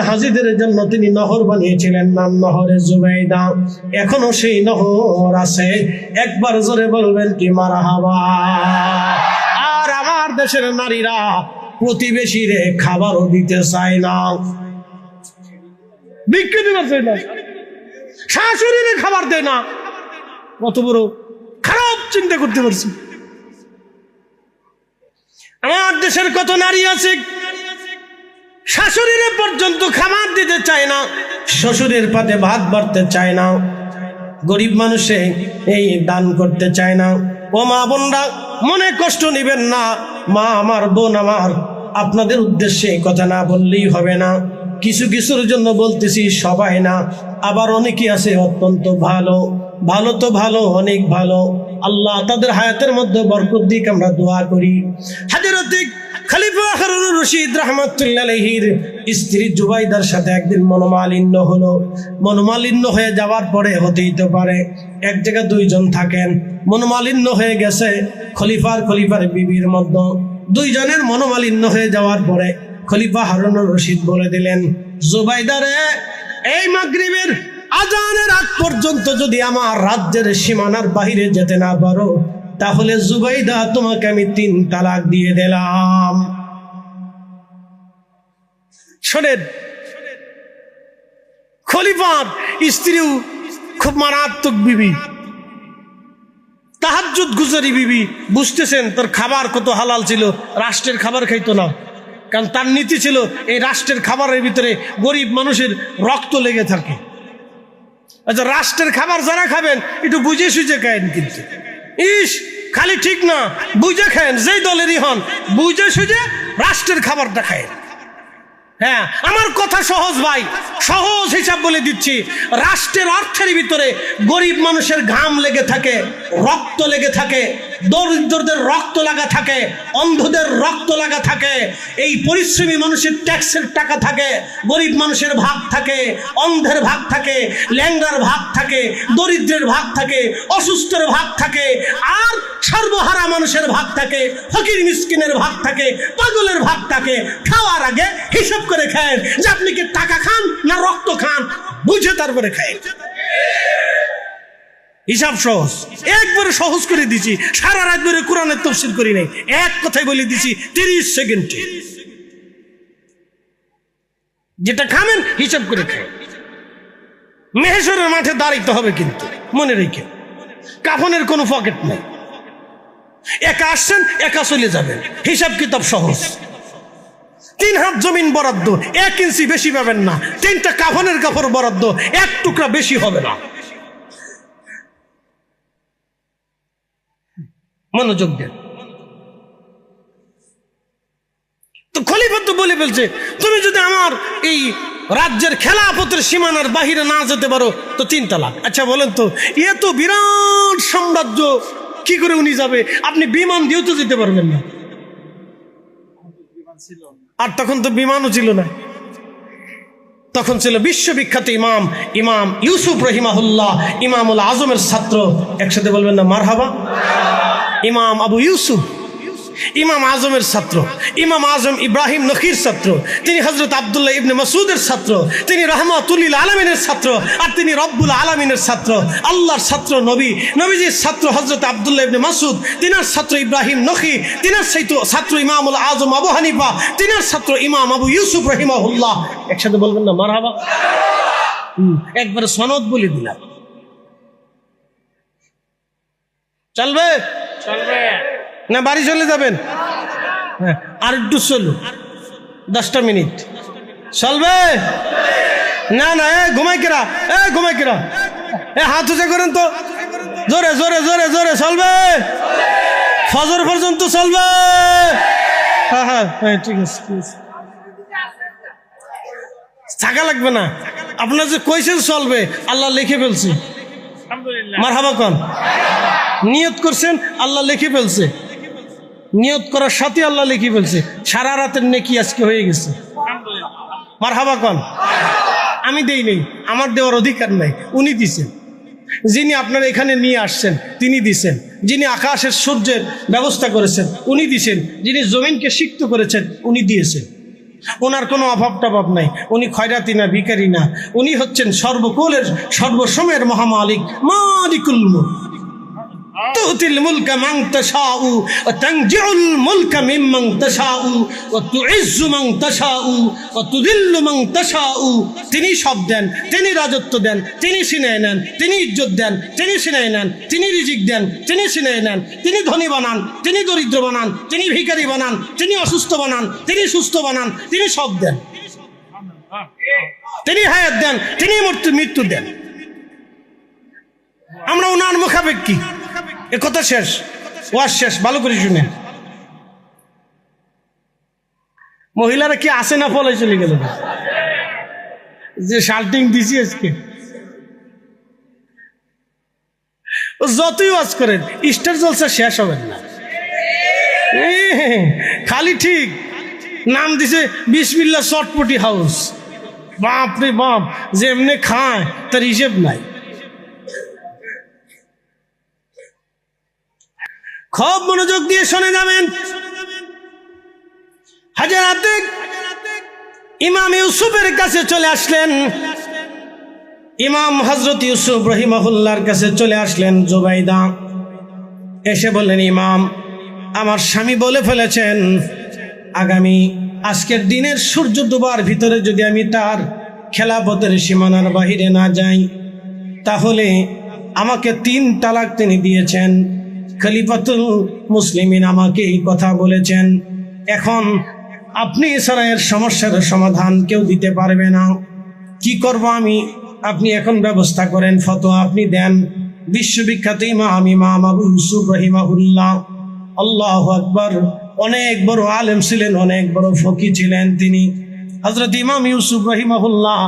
হাজিদের জন্য তিনি নহর বানিয়েছিলেন, নাম নহরে জুবাইদা। এখনও সেই নহর আছে। একবার জোরে বলবেন কি মারা হাবা আর আমার দেশের নারীরা প্রতিবেশীরে খাবারও দিতে চায় না। খাবার দেয় না। কত বড় খারাপ চিন্তা করতে পারছি। আমার দেশের কত নারী আছে শাশুড়িরে পর্যন্ত খাবার দিতে চায় না, শ্বশুরের পাতে ভাত বাড়তে চায় না, গরিব মানুষে এই দান করতে চায় না। ও মা বোনরা, মনে কষ্ট নেবেন না, মা আমার বোন আমার, আপনাদের উদ্দেশ্যে কথা না বললেই হবে না। কিছু কিছুর জন্য বলতেছি সবাই না, আবার অনেকে আছে অত্যন্ত ভালো ভালো তো ভালো, অনেক ভালো। আল্লাহ তাদের হায়াতের মধ্যে বরকত দিক আমরা দোয়া করি। হাজারতিক খলিফা হারুন রশিদ রহমতুল্লাহির স্ত্রী জুবাইদার সাথে একদিন মনোমালিন্য হলো। মনোমালিন্য হয়ে যাওয়ার পরে হতেই তো পারে, এক জায়গায় দুইজন থাকেন, মনোমালিন্য হয়ে গেছে খলিফার খলিফার বিবির মধ্যে। দুইজনের মনোমালিন্য হয়ে যাওয়ার পরে খলিফা হারুন রশিদ বলে দিলেন, জুবাইদারে, এই মাগরিবের আজানের আগ পর্যন্ত যদি আমার রাজ্যের সীমানার বাহিরে যেতে না পারো তাহলে জুবাইদা তোমাকে আমি তিন তালাক দিয়ে দিলাম। শোনেন, খলিফার স্ত্রীও খুব মারাত্মক বিবি। তাহাজ্জুদ গুজারি বিবি, বুঝতেছেন তোর খাবার কত হালাল ছিল, রাষ্ট্রের খাবার খাইতো না। কারণ তার নীতি ছিল, এই রাষ্ট্রের খাবারের ভিতরে গরিব মানুষের রক্ত লেগে থাকে। আচ্ছা রাষ্ট্রের খাবার যারা খাবেন, একটু বুঝে সুঝে খায়েন কিন্তু। ইস! খালি ঠিক না, বুঝে খায়েন, যেই দলেরই হন, বুঝে সুঝে রাষ্ট্রের খাবার দেখায় হ্যাঁ আমার কথা সহজ ভাই, সহজ হিসাব বলে দিচ্ছি। রাষ্ট্রের অর্থের ভিতরে গরিব মানুষের ঘাম লেগে থাকে, রক্ত লেগে থাকে দরিদ্রদের রক্ত লাগা থাকে, অন্ধদের রক্ত লাগা থাকে, এই পরিশ্রমী মানুষের ট্যাক্সের টাকা থাকে, গরিব মানুষের ভাগ থাকে, অন্ধের ভাগ থাকে, ল্যাংড়ার ভাগ থাকে, দরিদ্রের ভাগ থাকে, অসুস্থের ভাগ থাকে, আর সর্বহারা মানুষের ভাগ থাকে, ফকির মিসকিনের ভাগ থাকে, পাগলের ভাগ থাকে, খাওয়ার আগে হিসাব করে খায় যে আপনি কি টাকা খান না রক্ত খান? বুঝে তারপরে খায়। হিসাব সহজ। একবারে সহজ করে দিছি। সারা রাত ধরে কোরআনের তফসিল করি নাই। এক কথাই বলে দিছি, তিরিশ সেকেন্ডে যেটা খাবেন, হিসাব করে খায় মেহেশ্বরের মাঠে দাঁড়াইতে হবে কিন্তু, মনে রেখে। কাফনের কোনো পকেট নাই। একা আসছেন, একা চলে যাবেন। হিসাব কিতাব সহজ। তিন হাত জমিন বরাদ্দ, এক ইঞ্চি বেশি পাবেন না। তিনটা কাফনের কাপড় বরাদ্দ, এক টুকরা বেশি হবে না। মনোযোগ দেন। তো খলিফা তো বলে ফেলছে, তুমি যদি আমার এই রাজ্যের খেলাপথের সীমানার বাহিরে না যেতে পারো, তো তিন তালাক। আচ্ছা বলেন তো এ তো বিরাট সাম্রাজ্য, কি করে উনি যাবে? আপনি বিমান দিয়েও তো যেতে পারবেন না। আর তখন তো বিমানও ছিল না। তখন ছিল বিশ্ববিখ্যাত ইমাম ইমাম ইউসুফ রহিমাহুল্লাহ, ইমামুল আজমের ছাত্র। একসাথে বলবেন না, মারহাবা। ইমাম আবু ইউসুফ, ইমাম আজমের ছাত্র, ইমাম আজম ইব্রাহিম নকির ছাত্র, তিনি হজরত আবদুল্লাহ ইবনে মাসুদের ছাত্র, তিনি রহমাতুল্লিল আলমিনের ছাত্র আর তিনি রব্বুল আলমিনের ছাত্র। আল্লাহর ছাত্র নবী, নবীজির ছাত্র হজরত আবদুল্লাহ ইবনে মাসুদ তিনার ছাত্র ইব্রাহিম নখি, তিনার ছাত্র ছাত্র ইমামুল আজম আবু হানিফা, তিনার ছাত্র ইমাম আবু ইউসুফ রহিমাহুল্লাহ। একসাথে বলবেন না, মারহাবা? একবারে সনদ বলে দিলাম। চলবে? না বাড়ি চলে যাবেন। হ্যাঁ আর একটু চলুন। দশটা মিনিট। চলবে? না না এ ঘুমাই কেরা এ ঘুমাই কেরা। এ হাত উঁচা করেন তো। জোরে জোরে জোরে জোরে চলবে। ফজর পর্যন্ত চলবে। হ্যাঁ হ্যাঁ হ্যাঁ ঠিক আছে ঠিক আছে। থাকা লাগবে না। আপনার যে কইছেন চলবে আল্লাহ লিখে ফেলছে। মার হাবা কন। নিয়ত করছেন, আল্লাহ লিখে ফেলছে। নিয়ত করার সাথে আল্লাহ লিখে ফেলছে। সারা রাতের নেকি আজকে হয়ে গেছে। মার হাবা কন। আমি দেই নেই, আমার দেওয়ার অধিকার নাই, উনি দিছেন। যিনি আপনার এখানে নিয়ে আসছেন, তিনি দিছেন। যিনি আকাশের সূর্যের ব্যবস্থা করেছেন, উনি দিছেন। যিনি জমিনকে সিক্ত করেছেন, উনি দিয়েছেন। ওনার কোনো অভাব টভাব নাই। উনি খয়রাতি না ভিকারি না। উনি হচ্ছেন সর্বকুলের সর্বসময়ের মহামালিক, মালিকুল তুতিল মুলকা মাং তাশাউ ওয়া তানজিউল মুলকা মিম্মান তাশাউ তিনি সব দেন, তিনি রাজত্ব দেন, তিনি সিনায় নেন, তিনি ইজ্জত দেন, তিনি সিনায় নেন, তিনি রিজিক দেন, তিনি সিনায় নেন, তিনি ধনী বানান, তিনি দরিদ্র বানান, তিনি ভিকারি বানান, তিনি অসুস্থ বানান, তিনি সুস্থ বানান, তিনি সব দেন। তিনি হায়াত দেন, তিনি মৃত্যু দেন। আমরা ওনার মুখাপেক্ষী। এ কথা শেষ। ওয়াজ শেষ, ভালো করে শুনে। মহিলারা কি আসে না ফলে চলে গেল? যে শাল্টিং দিছি আজকে। যতই ওয়াজ করেন, স্টার জলসা শেষ হবে না। খালি ঠিক। নাম দিছে বিসমিল্লা চটপটি হাউস। বাপ রে বাপ যে এমনি খায়, তার হিসেব নাই। খুব মনোযোগ দিয়ে শুনে যাবেন। হাজার হাজারাতে ইমাম ইউসুফের কাছে চলে আসলেন। ইমাম হজরত ইউসুফ রহিমাহুল্লার কাছে চলে আসলেন জুবাইদা। এসে বললেন, ইমাম, আমার স্বামী বলে ফেলেছেন, আগামী আজকের দিনের সূর্য ডুবার ভিতরে যদি আমি তার খেলাপথের সীমানার বাহিরে না যাই, তাহলে আমাকে তিন তালাক তিনি দিয়েছেন। খলিফাতুল মুসলিমিন আমাকে এই কথা বলেছেন, এখন আপনি এছাড়া এর সমস্যার সমাধান কেউ দিতে পারবে না। কি করব আমি? আপনি এখন ব্যবস্থা করেন, ফতোয়া আপনি দেন। বিশ্ববিখ্যাত ইমাম ইমাম আবু ইউসুফ রহিমাহুল্লাহ। আল্লাহ আকবর। অনেক বড় আলেম ছিলেন, অনেক বড় ফকি ছিলেন তিনি। হজরত ইমাম ইউসুফ রহিমাহুল্লাহ,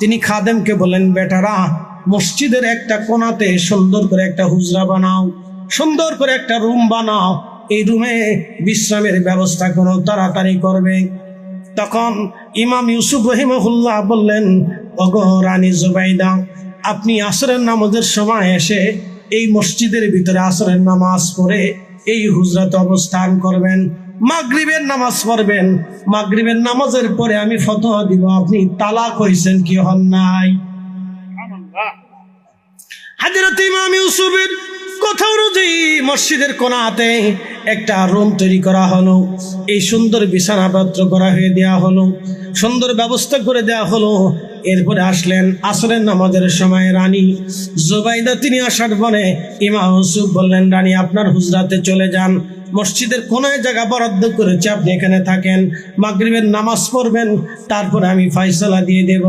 তিনি খাদেমকে বলেন বেটারা, মসজিদের একটা কোনাতে সুন্দর করে একটা হুজরা বানাও। সুন্দর করে একটা রুম বানাও। এই রুমে বিশ্রামের ব্যবস্থা করো তাড়াতাড়ি করবে। তখন ইমাম ইউসুফ রহিমহুল্লাহ বললেন ওগো রানী জুবাইদা আপনি আসরের নামাজের সময় এসে এই মসজিদের ভিতরে আসরের নামাজ পড়ে এই হুজরাতে অবস্থান করবেন। মাগরিবের নামাজ পড়বেন। মাগরিবের নামাজের পরে আমি ফতোয়া দিব আপনি তালাক হয়েছেন কি হন নাই? হাজরত ইমাম ইউসুফের কথা অনুযায়ী মসজিদের কোনাতে একটা রুম তৈরি করা হলো। এই সুন্দর বিছানাপত্র করা হয়ে দেওয়া হলো। সুন্দর ব্যবস্থা করে দেওয়া হলো। এরপরে আসলেন আসরের নামাজের সময় রানী। জুবাইদা তিনি আসার পরে ইমা ইউসুফ বললেন, রানী, আপনার হুজরাতে চলে যান। মসজিদের কোনায় জায়গা বরাদ্দ করেছে, আপনি এখানে থাকেন। মাগরিবের নামাজ পড়বেন, তারপরে আমি ফয়সলা দিয়ে দেব।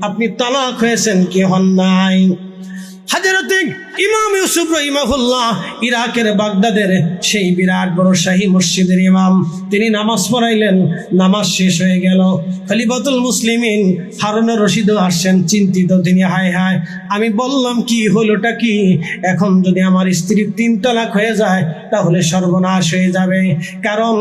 আপনি তালাক হয়েছেন কি হন নাই। হাজারতে ইমাম ইউসুফ রহিমাহুল্লাহ ইরাকের বাগদাদের সেই বিরাট বড় শাহী মসজিদের ইমাম। তিনি নামাজ পড়াইলেন, নামাজ শেষ হয়ে গেল। খলিফাতুল মুসলিমিন হারুন রশিদও আসছেন, চিন্তিত। তিনি, হায় হায়, আমি বললাম কি, হলোটা কি? এখন যদি আমার স্ত্রীর তিন তালাক হয়ে যায়, তাহলে সর্বনাশ হয়ে যাবে। কারণ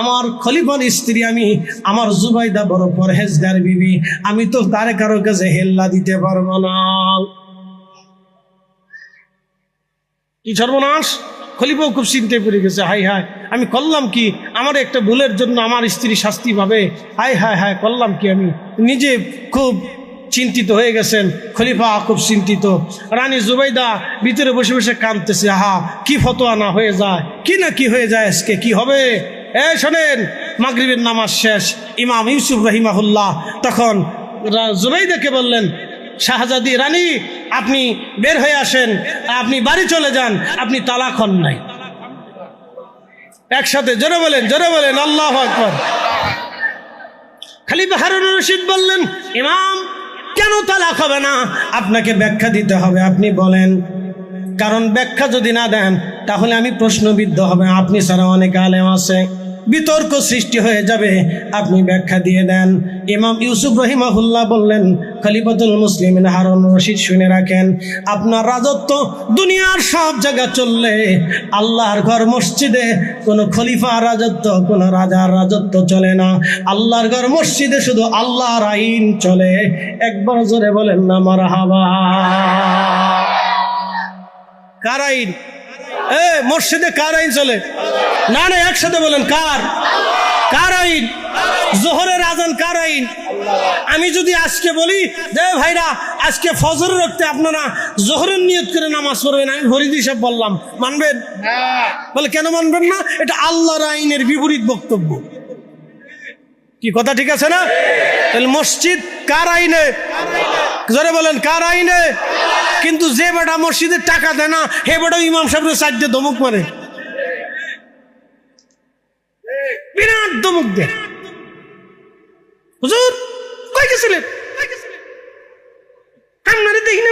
আমার খলিফার স্ত্রী, আমি আমার জুবাইদা বড় পরহেজগার বিবি, আমি তো তার কারও কাছে হেল্লা দিতে পারব না। কি সর্বনাশ? খলিফাও খুব চিন্তায় পড়ে গেছে, হাই হাই। আমি করলাম কি? আমার একটা ভুলের জন্য আমার স্ত্রী শাস্তি পাবে? হাই হাই হাই, করলাম কি আমি? নিজে খুব চিন্তিত হয়ে গেছেন, খলিফা খুব চিন্তিত। রানী জুবাইদা ভিতরে বসে বসে কাঁদতেছে, আহা, কি ফতোয়া না হয়ে যায়? কি না কি হয়ে যায় আজকে? কি হবে? এ, শোনেন, মাগরিবের নামাজ শেষ, ইমাম ইউসুফ রহিমাহুল্লাহ তখন জুবাইদাকে বললেন, শাহজাদি রানী আপনি বের হয়ে আসেন, আপনি বাড়ি চলে যান, আপনি তালাক হন নাই। একসাথে জোরে বলেন জোরে বলেন, আল্লাহ আকবর। খালি হারুন রশিদ বললেন, ইমাম, কেন তালাক হবে না? আপনাকে ব্যাখ্যা দিতে হবে, আপনি বলেন, কারণ ব্যাখ্যা যদি না দেন, তাহলে আমি প্রশ্নবিদ্ধ হবে, আপনি ছাড়া অনেক আলেম আছে। বিতর্ক সৃষ্টি হয়ে যাবে। আপনি ব্যাখ্যা দিয়ে দেন। ইমাম ইউসুফ রহিমাহুল্লাহ বললেন, খলিফাতুল মুসলিম হারুন রশিদ শুনে রাখেন, আপনার রাজত্ব দুনিয়ার সব জায়গা চললে আল্লাহর ঘর মসজিদে কোনো খলিফা রাজত্ব, কোনো রাজার রাজত্ব চলে না। আল্লাহর ঘর মসজিদে শুধু আল্লাহর আইন চলে। একবার জোরে বলেন না মার হাবা কার আইন? মসজিদে কার আইন চলে? না না, একসাথে বলেন, কার? কার আইন? জোহরের আজান কার আইন? আমি যদি আজকে বলি, যে ভাইরা, আজকে ফজরের রক্তে আপনারা জোহরের নিয়ত করে নামাজ পড়বেন, আমি ফরিদ হিসাব বললাম, মানবেন? বলে, কেন মানবেন না? এটা আল্লাহর আইনের বিপরীত বক্তব্য। কি কথা ঠিক আছে না? তাহলে মসজিদ কার আইনে? জোরে বলেন, কার আইনে? কিন্তু যে বেটা মসজিদের টাকা দেয় না, হে বেটা ইমাম সাহেবের সাহায্যে ধমক মারে। বিরাট ধমক দেয়। কই গেছিলেন?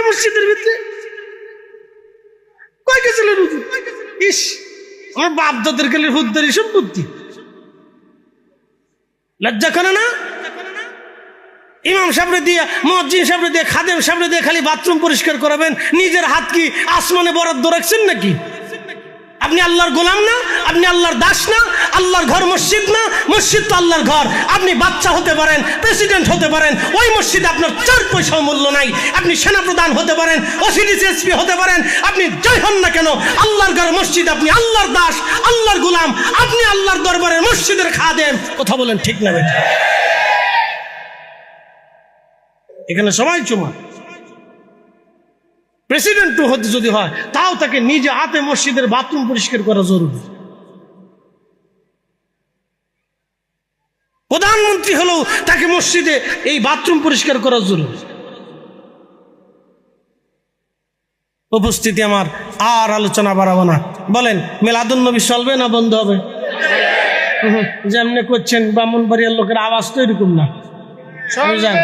মসজিদের কই ইস লজ্জা করে না? ইমাম সামনে দিয়ে মসজিদ সামনে দিয়ে, খাদেম সামনে দিয়ে খালি বাথরুম পরিষ্কার করাবেন। নিজের হাত কি আসমানে বরাদ্দ রাখছেন নাকি? আপনি আল্লাহর গোলাম না? আপনি আল্লাহর দাস না? আল্লাহর ঘর মসজিদ না? মসজিদ তো আল্লাহর ঘর। আপনি বাচ্চা হতে পারেন, প্রেসিডেন্ট হতে পারেন, ওই মসজিদে আপনার চার পয়সা মূল্য নাই। আপনি সেনাপ্রধান হতে পারেন, ওসিডিসি এসপি হতে পারেন, আপনি জয় হন না কেন, আল্লাহর ঘর মসজিদ, আপনি আল্লাহর দাস, আল্লাহর গোলাম, আপনি আল্লাহর দরবারের মসজিদের খাদেম। কথা বলেন ঠিক না বেটা? এখানে সবাই চুমা। প্রেসিডেন্ট হতে যদি হয় তাও তাকে নিজে হাতে মসজিদের বাথরুম পরিষ্কার করা জরুরি। প্রধানমন্ত্রী হলেও তাকে মসজিদে এই বাথরুম পরিষ্কার করা জরুরি। উপস্থিতি আমার আর আলোচনা বাড়াবো না। বলেন মেলাদুন নবী চলবে না বন্ধ হবে? যেমনি করছেন ব্রাহ্মণ বাড়িয়ার লোকের আওয়াজ তো এরকম না। বুঝলেন?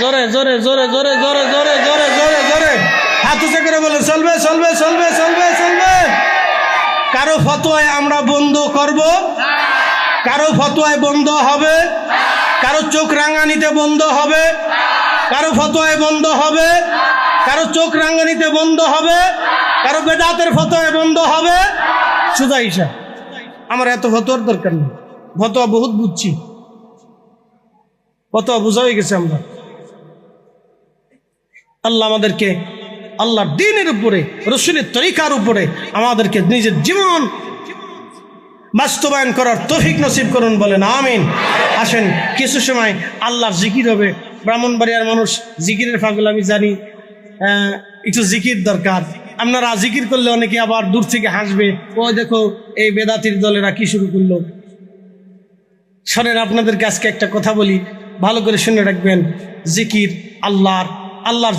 জোরে জোরে জোরে জোরে জোরে জোরে জোরে জোরে জোরে। হাত উঁচু করে বলে, চলবে চলবে চলবে চলবে চলবে। কারও ফতোয়ায় আমরা বন্ধ করব। কারও ফতোয়ায় বন্ধ হবে। কারও চোখ রাঙানিতে বন্ধ হবে। কারও ফতোয়ায় বন্ধ হবে। কারও চোখ রাঙানিতে বন্ধ হবে। কারও বেদাতের ফতোয়ায় বন্ধ হবে। সুদা হিসাব আমার এত ফতোয়ার দরকার নেই। ফতোয়া বহুত বুঝছি। ফতোয়া বোঝা হয়ে গেছে আমরা। আল্লাহ আমাদেরকে আল্লাহর দিনের উপরে, রসুলের তরিকার উপরে আমাদেরকে নিজের জীবন বাস্তবায়ন করার তৌফিক নসিব করুন বলেন, আমিন। আসেন, কিছু সময় আল্লাহর জিকির হবে। ব্রাহ্মণবাড়িয়ার মানুষ জিকিরের ফাগুল, আমি জানি একটু জিকির দরকার। আপনারা জিকির করলে অনেকে আবার দূর থেকে হাসবে ও দেখো, এই বেদাতির দলেরা কি শুরু করল? শোনেন আপনাদেরকে আজকে একটা কথা বলি, ভালো করে শুনে রাখবেন, জিকির আল্লাহর আল্লাহর